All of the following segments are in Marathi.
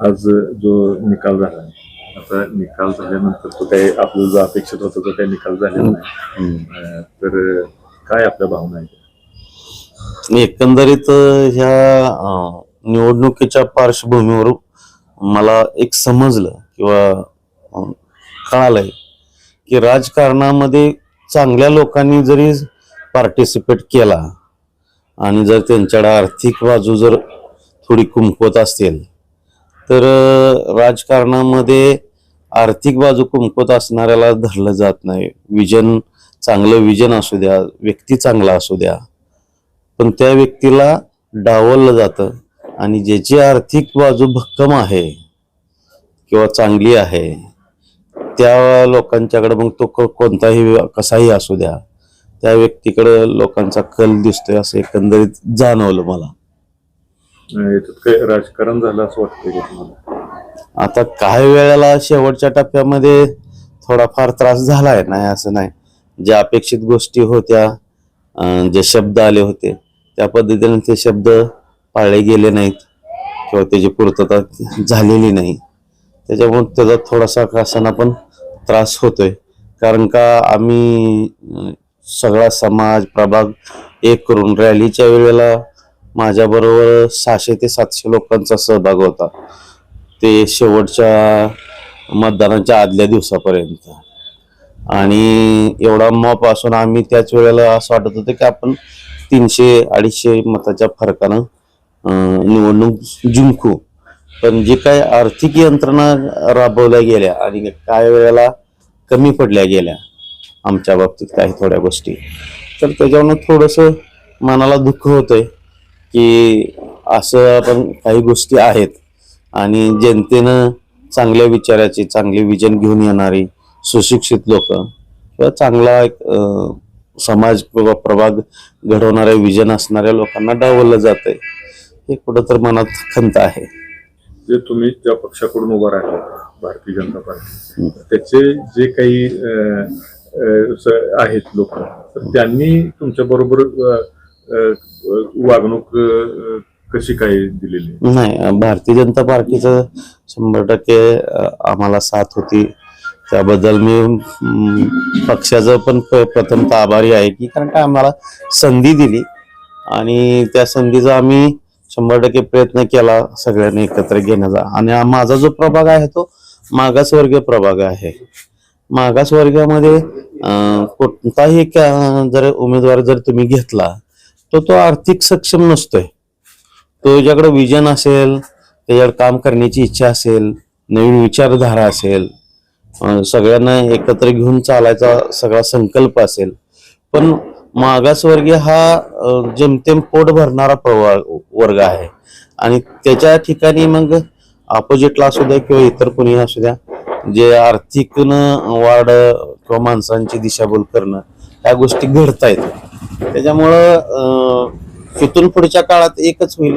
आज जो निकाल झाला आता निकाल झाल्यानंतर तो काही आपलं जो अपेक्षित होता तो काही निकाल झालेला नाही. तर काय आपल्या भावना आहेत? एकंदरीत ह्या निवडणुकीच्या पार्श्वभूमीवर मला एक समजलं किंवा कळालंय की राजकारणामध्ये चांगल्या लोकांनी जरी पार्टिसिपेट केला आणि जर त्यांच्याकडे आर्थिक बाजू जर थोडी कुमकुवत असेल तर राजकारणामध्ये आर्थिक बाजू कुमकुवत असणाऱ्याला धरलं जात नाही. विजन चांगलं विजन असू द्या व्यक्ती चांगला असू द्या. पण त्या व्यक्तीला डावललं जातं आणि ज्याची आर्थिक बाजू भक्कम आहे किंवा चांगली आहे त्या लोकांच्याकडे मग तो कोणताही कसाही असू द्या त्या व्यक्तीकडे लोकांचा कल दिसतोय असं एकंदरीत जाणवलं मला. याच्यात काही राजकारण झालं असं वाटतंय का तुम्हाला? आता काही वेळेला शेवटच्या टप्प्यामध्ये थोडाफार त्रास झालाय नाही असं नाही. ज्या अपेक्षित गोष्टी होत्या अं, जे शब्द आले होते त्या पद्धतीने ते शब्द पाळले गेले नाहीत किंवा त्याची पूर्तता झालेली नाही. त्याच्यामुळे त्याचा थोडासा कासाना पण त्रास होतोय. कारण का आम्ही अं, सगळा समाज प्रभाग एक करून रॅलीच्या वेळेला माझ्याबरोबर सहाशे ते सातशे लोकांचा सहभाग होता. ते शेवटच्या मतदानाच्या आदल्या दिवसापर्यंत. आणि एवढा मॉप असून आम्ही त्याच वेळेला असं वाटत होतं की आपण तीनशे अडीचशे मताच्या फरकानं निवडणूक जिंकू. पण जे काय आर्थिक यंत्रणा राबवल्या गेल्या आणि काय वेळेला कमी पडल्या गेल्या आमच्या बाबतीत काही थोड्या गोष्टी. तर त्याच्यावरनं थोडंसं मनाला दुःख होतंय. की असं आपण काही गोष्टी आहेत. आणि जनतेनं चांगल्या विचाराची चांगले विजन घेऊन येणारी सुशिक्षित लोक किंवा चांगला एक समाज प्रभाग घडवणाऱ्या विजन असणाऱ्या लोकांना डावललं जात आहे हे कुठंतर मनात खंत आहे. जे तुम्ही ज्या पक्षाकडून उभा राहिला भारतीय जनता पार्टी त्याचे जे काही आहेत लोक तर त्यांनी तुमच्या बरोबर वागणूक कशी काय दिलेली? नाही भारतीय जनता पार्टीचं शंभर टक्के आम्हाला साथ होती. त्याबद्दल मी पक्षाचं पण प्रथमतः आभारी आहे की कारण का आम्हाला संधी दिली. आणि त्या संधीचा आम्ही शंभर टक्के प्रयत्न केला सगळ्यांनी एकत्र घेण्याचा. आणि माझा जो प्रभाग आहे तो मागासवर्गीय प्रभाग आहे. मागासवर्गामध्ये कोणताही जर उमेदवार जर तुम्ही घेतला तो तो आर्थिक सक्षम नसतोय. तो ज्याकडे विजन असेल त्याच्याकडे काम करण्याची इच्छा असेल नवीन विचारधारा असेल सगळ्यांना एकत्र घेऊन चालायचा सगळा संकल्प असेल. पण मागासवर्गीय हा जेमतेम पोट भरणारा प्रवा- वर्ग आहे. आणि त्याच्या ठिकाणी मग अपोजिटला असू द्या किंवा इतर कोणी असू द्या जे आर्थिक वाढ किंवा माणसांची दिशाभूल करणं ह्या गोष्टी घडतायत. त्याच्यामुळं तिथून पुढच्या काळात एकच होईल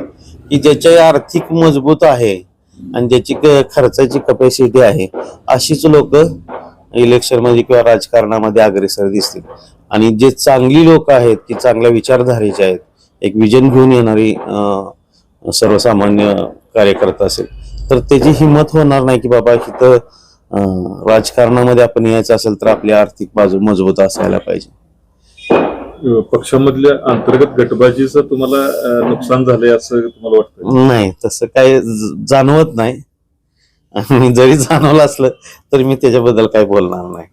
की ज्याच्या आर्थिक मजबूत आहे आणि ज्याची खर्चाची कपॅसिटी आहे अशीच लोक इलेक्शनमध्ये म्हणजे किंवा राजकारणामध्ये अग्रेसर दिसतील. आणि जे चांगली लोक आहेत की चांगल्या विचारधारेचे आहेत एक विजन घेऊन येणारी सर्वसामान्य कार्यकर्ता असेल तर त्याची हिंमत होणार नाही की बाबा इथं राजकारणामध्ये आपण यायचं असेल तर आपली आर्थिक बाजू मजबूत असायला पाहिजे. पक्षामधल्या अंतर्गत गटबाजीचं तुम्हाला नुकसान झालंय असं तुम्हाला वाटतं नाही तसं काय जाणवत नाही. आणि जरी जाणवलं असलं तरी मी त्याच्याबद्दल काही बोलणार नाही.